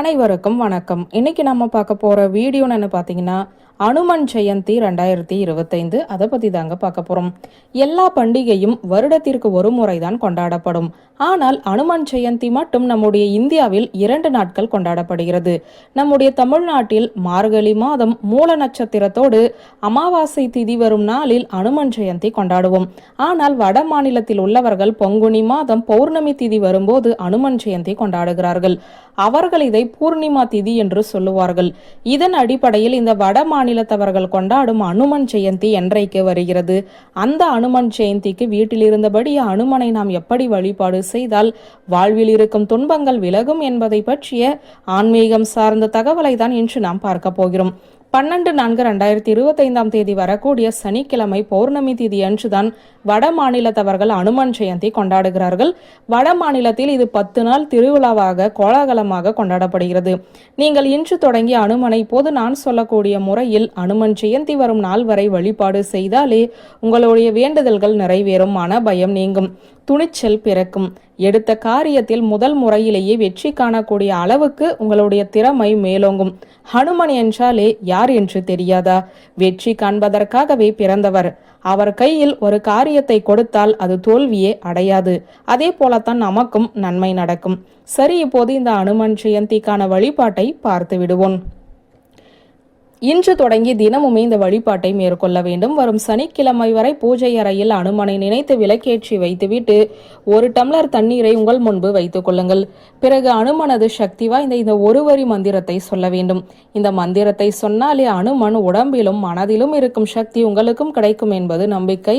அனைவருக்கும் வணக்கம். இன்னைக்கு நம்ம பார்க்க போகிற வீடியோன்னு பார்த்தீங்கன்னா அனுமன் ஜெயந்தி ரெண்டாயிரத்தி இருபத்தைந்து. அதை பற்றி தாங்க பார்க்க போகிறோம் எல்லா பண்டிகையும் வருடத்திற்கு ஒரு முறைதான் கொண்டாடப்படும். ஆனால் அனுமன் ஜெயந்தி மட்டும் நம்முடைய இந்தியாவில் இரண்டு நாட்கள் கொண்டாடப்படுகிறது. நம்முடைய தமிழ்நாட்டில் மார்கழி மாதம் மூல நட்சத்திரத்தோடு அமாவாசை திதி வரும் நாளில் அனுமன் ஜெயந்தி கொண்டாடுவோம். ஆனால் வட மாநிலத்தில் உள்ளவர்கள் பொங்குனி மாதம் பௌர்ணமி திதி வரும்போது அனுமன் ஜெயந்தி கொண்டாடுகிறார்கள். அவர்கள் இதை பூர்ணிமா திதி என்று சொல்லுவார்கள். இதன் அடிப்படையில் இந்த வட மாநிலத்தவர்கள் கொண்டாடும் அனுமன் ஜெயந்தி என்றைக்கு வருகிறது? அந்த அனுமன் ஜெயந்திக்கு வீட்டில் இருந்தபடி அனுமனை நாம் எப்படி வழிபாடு செய்தால் வாழ்வில் இருக்கும் துன்பங்கள் விலகும் என்பதை பற்றிய ஆன்மீகம் சார்ந்த தகவலை தான் இன்று நாம் பார்க்க போகிறோம். பன்னெண்டு நான்கு ரெண்டாயிரத்தி இருபத்தைந்தாம் தேதி வரக்கூடிய சனிக்கிழமை பௌர்ணமி தேதி அன்றுதான் வட மாநிலத்தவர்கள் அனுமன் ஜெயந்தி கொண்டாடுகிறார்கள். வட மாநிலத்தில் இது பத்து நாள் திருவிழாவாக கோலாகலமாக கொண்டாடப்படுகிறது. நீங்கள் இன்று தொடங்கி அனுமனை போது நான் சொல்லக்கூடிய முறையில் அனுமன் ஜெயந்தி வரும் நாள் வரை வழிபாடு செய்தாலே உங்களுடைய வேண்டுதல்கள் நிறைவேறும் மன பயம் நீங்கும். துணிச்சல் பிறக்கும். எடுத்த காரியத்தில் முதல் முறையிலேயே வெற்றி காணக்கூடிய அளவுக்கு உங்களுடைய திறமை மேலோங்கும். ஹனுமன் என்றாலே யார் என்று தெரியாதா? வெற்றி காண்பதற்காகவே பிறந்தவர். அவர் கையில் ஒரு காரியத்தை கொடுத்தால் அது தோல்வியே அடையாது. அதே போலத்தான் நமக்கும் நன்மை நடக்கும். சரி இப்போது இந்த அனுமன் ஜெயந்திக்கான வழிபாட்டை பார்த்து விடுவோம். இன்று தொடங்கி தினமுமே இந்த வழிபாட்டை மேற்கொள்ள வேண்டும். வரும் சனிக்கிழமை வரை பூஜை அறையில் அனுமனை நினைத்து விளக்கேற்றி வைத்துவிட்டு ஒரு டம்ளர் தண்ணீரை உங்கள் முன்பு வைத்துக் கொள்ளுங்கள். பிறகு அனுமனது சக்தி வாய்ந்த இந்த ஒரு வரி மந்திரத்தை சொல்ல வேண்டும். இந்த மந்திரத்தை சொன்னாலே அனுமன் உடம்பிலும் மனதிலும் இருக்கும் சக்தி உங்களுக்கும் கிடைக்கும் என்பது நம்பிக்கை.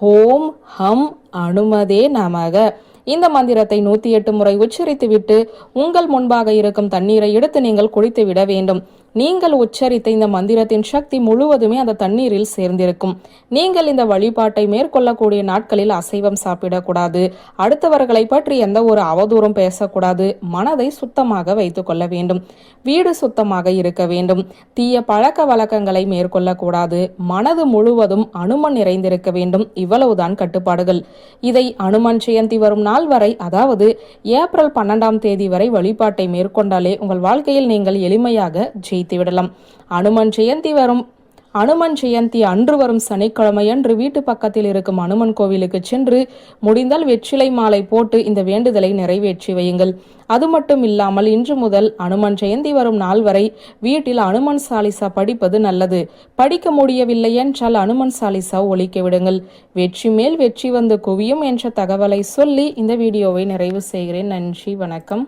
ஓம் ஹம் அனுமதே நமக. இந்த மந்திரத்தை நூத்தி எட்டு முறை உச்சரித்துவிட்டு உங்கள் முன்பாக இருக்கும் தண்ணீரை எடுத்து நீங்கள் குடித்துவிட வேண்டும். நீங்கள் உச்சரித்த இந்த மந்திரத்தின் சக்தி முழுவதுமே அந்த தண்ணீரில் சேர்ந்திருக்கும். நீங்கள் இந்த வழிபாட்டை மேற்கொள்ளக்கூடிய நாட்களில் அசைவம் சாப்பிடக்கூடாது. அடுத்தவர்களை பற்றி எந்த ஒரு அவதூறும் பேசக்கூடாது. மனதை சுத்தமாக வைத்துக் கொள்ள வேண்டும். வீடு சுத்தமாக இருக்க வேண்டும். தீய பழக்க வழக்கங்களை மேற்கொள்ளக்கூடாது. மனது முழுவதும் அனுமன் நிறைந்திருக்க வேண்டும். இவ்வளவுதான் கட்டுப்பாடுகள். இதை அனுமன் ஜெயந்தி வரும் நாள் வரை அதாவது ஏப்ரல் பன்னெண்டாம் தேதி வரை வழிபாட்டை மேற்கொண்டாலே உங்கள் வாழ்க்கையில் நீங்கள் எளிமையாக ஜெயித்து விடலாம். அனுமன் ஜெயந்தி வரும். அனுமன் ஜெயந்தி அன்று வரும் சனிக்கிழமையன்று வீட்டு பக்கத்தில் இருக்கும் அனுமன் கோவிலுக்கு சென்று முடிந்தால் வெற்றிலை மாலை போட்டு இந்த வேண்டுதலை நிறைவேற்றி வையுங்கள். அது மட்டும் இல்லாமல் இன்று முதல் அனுமன் ஜெயந்தி வரும் நாள் வரை வீட்டில் அனுமன் சாலிசா படிப்பது நல்லது. படிக்க முடியவில்லை என்றால் அனுமன் சாலிசா ஒழிக்க விடுங்கள். வெற்றி மேல் வெற்றி வந்து குவியும் என்ற தகவலை சொல்லி இந்த வீடியோவை நிறைவு செய்கிறேன். நன்றி வணக்கம்.